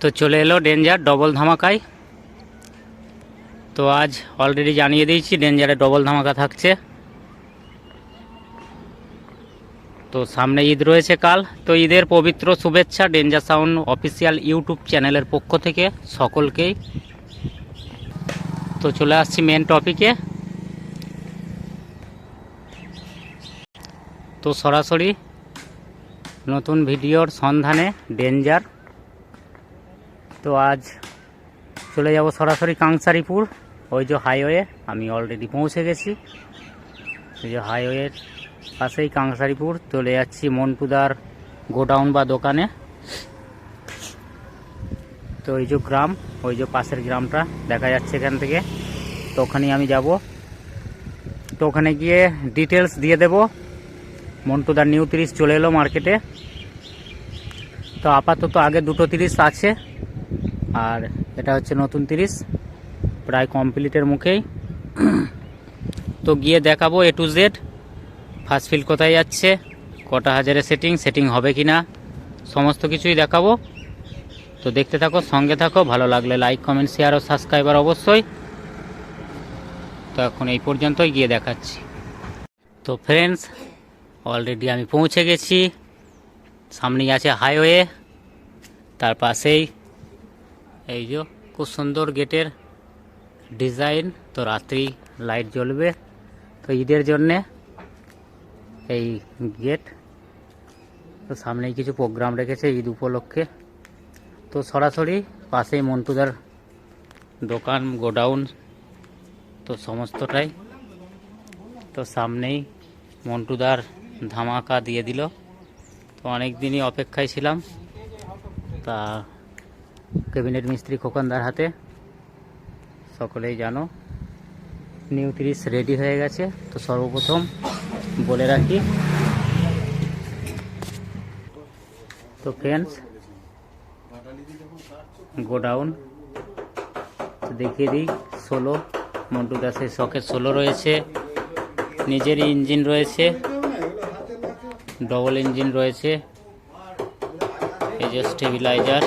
তো চলে এলো ডেঞ্জার ডবল ধামাকায়। তো আজ অলরেডি জানিয়ে দিয়েছি ডেঞ্জারে ডবল ধামাকা থাকছে। তো সামনে ঈদ রয়েছে কাল। তো ঈদের পবিত্র শুভেচ্ছা ডেঞ্জার সাউন্ড অফিসিয়াল ইউটিউব চ্যানেলের পক্ষ থেকে সকলকেই। তো চলে আসছি মেন টপিকে তো সরাসরি নতুন ভিডিওর সন্ধানে ডেঞ্জার তো আজ চলে যাব সরাসরি কাংসারিপুর। ওই যে হাইওয়ে আমি অলরেডি পৌঁছে গেছি। ওই যে হাইওয়ের পাশেই কাংসারিপুর, চলে যাচ্ছি মন্টুদার গোডাউন বা দোকানে। তো ওই যে গ্রাম, ওই যে পাশের গ্রামটা, দেখা যাচ্ছে এখান থেকে। তো ওখানেই আমি যাব। তো ওখানে গিয়ে ডিটেলস দিয়ে দেব। মন্টুদার নিউ তিরিশ চলে এলো মার্কেটে তো আপাতত আগে দুটো তিরিশ আছে। আর এটা হচ্ছে নতুন তিরিশ, প্রায় কমপ্লিটের মুখেই। তো গিয়ে দেখাবো A to Z first fill কোথায় যাচ্ছে, কটা হাজারে সেটিং সেটিং হবে কি না সমস্ত কিছুই দেখাবো। তো দেখতে থাকো, সঙ্গে থাকো, ভালো লাগলে লাইক কমেন্ট শেয়ার ও সাবস্ক্রাইবার অবশ্যই। তো এখন এই পর্যন্তই গিয়ে দেখাচ্ছি। তো ফ্রেন্ডস অলরেডি আমি পৌঁছে গেছি। সামনেই আছে হাইওয়ে তার পাশেই এই যে, খুব সুন্দর গেটের ডিজাইন। তো রাত্রি লাইট জ্বলবে। তো ঈদের জন্যে এই গেট। তো সামনেই কিছু প্রোগ্রাম রেখেছে ঈদ উপলক্ষে। তো সরাসরি পাশেই মন্টুদার দোকান, গোডাউন, তো সমস্তটাই। তো সামনেই মন্টুদার ধামাকা দিয়ে দিল। তো অনেক দিনই অপেক্ষায় ছিলাম। তা ক্যাবিনেট মিস্ত্রি খোকনদার হাতে। সকলেই জানো নিউ তিরিশ রেডি হয়ে গেছে। তো সর্বপ্রথম বলে রাখি, তো ফ্রেন্ডস গোডাউন, দেখিয়ে দিই, ষোলো, মন্টু দাসের শখের ষোলো রয়েছে, নিজেরই ইঞ্জিন রয়েছে ডবল ইঞ্জিন রয়েছে, এই যে স্টেবিলাইজার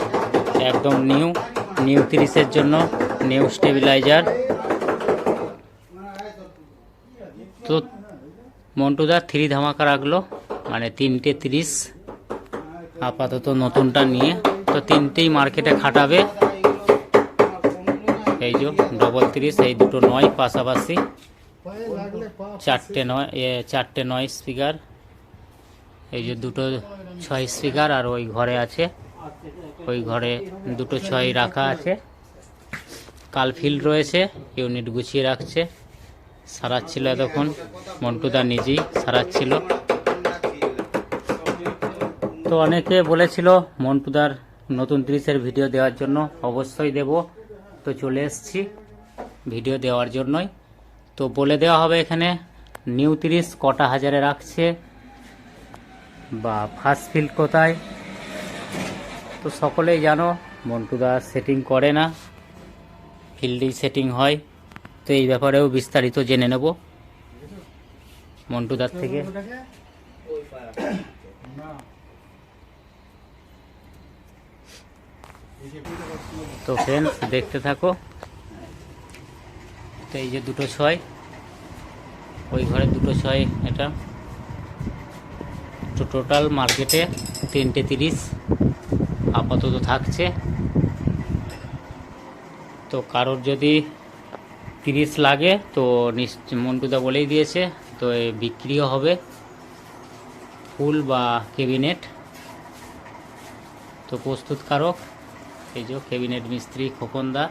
একদম নিউ নিউ তিরিশের জন্য, নিউ স্টেবিলাইজার। তো মন্টুদা থ্রি ধামাকা রাখল মানে তিনটে তিরিশ, আপাতত নতুনটা নিয়ে। তো তিনটেই মার্কেটে খাটাবে। এই যে ডবল তিরিশ, এই দুটো নয় পাশাপাশি। চারটে নয় চারটে নয় স্পিকার এই যে দুটো ছয় স্পিকার আর ওই ঘরে আছে। ওই ঘরে দুটো ছয় রাখা আছে। কাল ফিল্ড রয়েছে ইউনিট গুছিয়ে রাখছে। সারাচ্ছিল এতক্ষণ মন্টুদা নিজেই সারাচ্ছিল। তো অনেকে বলেছিল মন্টুদার নতুন ত্রিশের ভিডিও দেওয়ার জন্য অবশ্যই দেব। তো চলে এসেছি ভিডিও দেওয়ার জন্যই। তো বলে দেওয়া হবে এখানে নিউ তিরিশ কটা হাজারে রাখছে। বা ফার্স্ট ফিল্ড কোথায়? তো সকলেই জানো মন্টুদা সেটিং করে না। ফিল্ডেই সেটিং হয়। তো এই ব্যাপারেও বিস্তারিত জেনে নেব। মন্টুদার থেকে। তো ফ্রেন্ডস দেখতে থাকো। তো এই যে দুটো ছয়। ওই ঘরে দুটো ছয় এটা। তো টোটাল মার্কেটে তিনটে তিরিশ। আপাতত থাকছে। তো কারোর যদি তিরিশ লাগে, তো মন্টুদা বলেই দিয়েছে, তো বিক্রিও হবে। ফুল বা ক্যাবিনেট। তো প্রস্তুতকারক, এই যে ক্যাবিনেট মিস্ত্রি খোকনদা।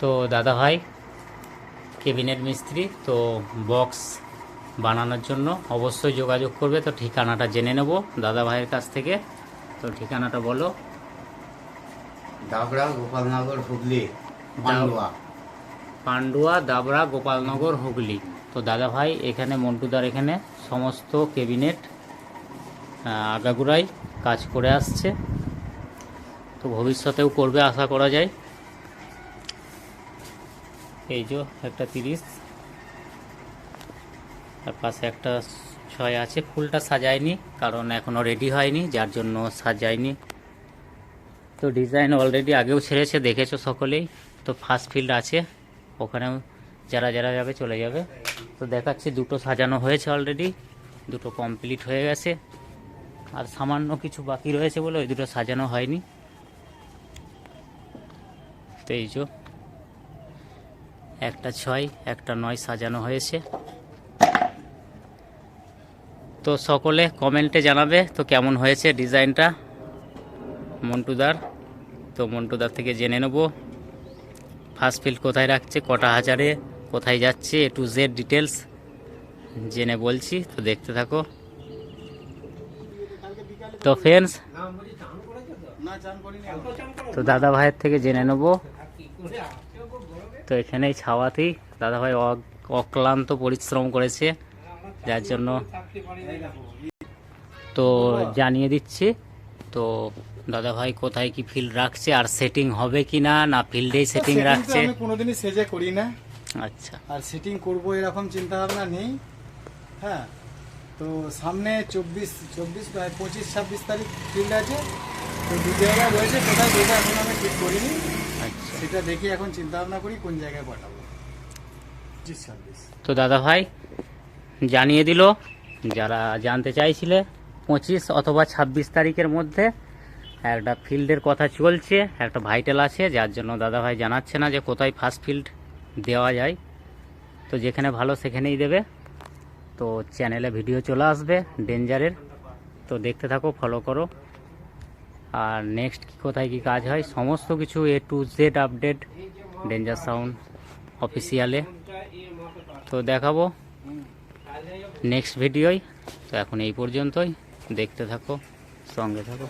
তো দাদা ভাই ক্যাবিনেট মিস্ত্রি, তো বক্স বানানোর জন্য অবশ্যই যোগাযোগ করবে। তো ঠিকানাটা জেনে নেব দাদা ভাইয়ের কাছ থেকে। তো ঠিকানাটা বলো। ডাবরা গোপালনগর হুগলি পান্ডুয়া। পান্ডুয়া দাবরা গোপালনগর হুগলি। তো দাদা ভাই এখানে মন্টুদার এখানে সমস্ত ক্যাবিনেট আগাগোড়াই কাজ করে আসছে। তো ভবিষ্যতেও করবে আশা করা যায়। এই যে একটা তিরিশ। তার পাশে একটা ছয় আছে, ফুলটা সাজায়নি, কারণ এখনও রেডি হয়নি, যার জন্য সাজায়নি। তো ডিজাইন অলরেডি আগেও ছেড়েছে, দেখেছ সকলেই। তো ফার্স্ট ফিল্ড আছে, ওখানেও যারা যারা যাবে চলে যাবে। তো দেখাচ্ছি, দুটো সাজানো হয়েছে অলরেডি দুটো কমপ্লিট হয়ে গেছে। আর সামান্য কিছু বাকি রয়েছে বলে ওই দুটো সাজানো হয়নি। তো এই একটা ছয়, একটা নয় সাজানো হয়েছে। তো সকলে কমেন্টে জানাবে তো কেমন হয়েছে ডিজাইনটা। মন্টুদার। তো মন্টুদার থেকে জেনে নেব। ফার্স্ট ফিল্ড কোথায় রাখছে, কটা হাজারে, কোথায় যাচ্ছে এ টু জেড ডিটেলস জেনে বলছি, তো দেখতে থাকো। তো ফ্রেন্ডস তো দাদা ভাইয়ের থেকে জেনে নেব। তো এখানেই ছাওয়াতেই দাদা ভাই অক্লান্ত পরিশ্রম করেছে। যার জন্য তো জানিয়ে দিচ্ছি তো দাদা ভাই কোথায় কি ফিল্ড রাখছে আর সেটিং হবে কি না? না ফিল্ডেই সেটিং রাখছে। আমি কোনোদিনই সেজে করি না। আচ্ছা। আর সেটিং করব এরকম চিন্তা ভাবনা নেই। হ্যাঁ তো সামনে চব্বিশ চব্বিশ পঁচিশ ছাব্বিশ তারিখ ফিল্ড আছে। তো দু জায়গায় রয়েছে কোথায় যেটা এখন আমি ঠিক করিনি। আচ্ছা। সেটা দেখি এখন চিন্তা ভাবনা করি কোন জায়গায় পাঠাবো। তো দাদা ভাই জানিয়ে দিল, যারা জানতে চাইছিলে, পঁচিশ অথবা ছাব্বিশ তারিখের মধ্যে একটা ফিল্ডের কথা চলছে, একটা ভাইটাল আছে, যার জন্য দাদা ভাই জানাচ্ছে না যে কোথায় ফার্স্ট ফিল্ড দেওয়া যায়। তো যেখানে ভালো সেখানেই দেবে। তো চ্যানেলে ভিডিও চলে আসবে ডেঞ্জারের তো দেখতে থাকো ফলো করো। আর নেক্সট কি কোথায় কি কাজ হয়, সমস্ত কিছু A to Z update danger sound অফিসিয়ালে তো দেখাবো। নেক্সট ভিডিওয়। তো এখন এই পর্যন্তই। দেখতে থাকো সঙ্গে থাকো।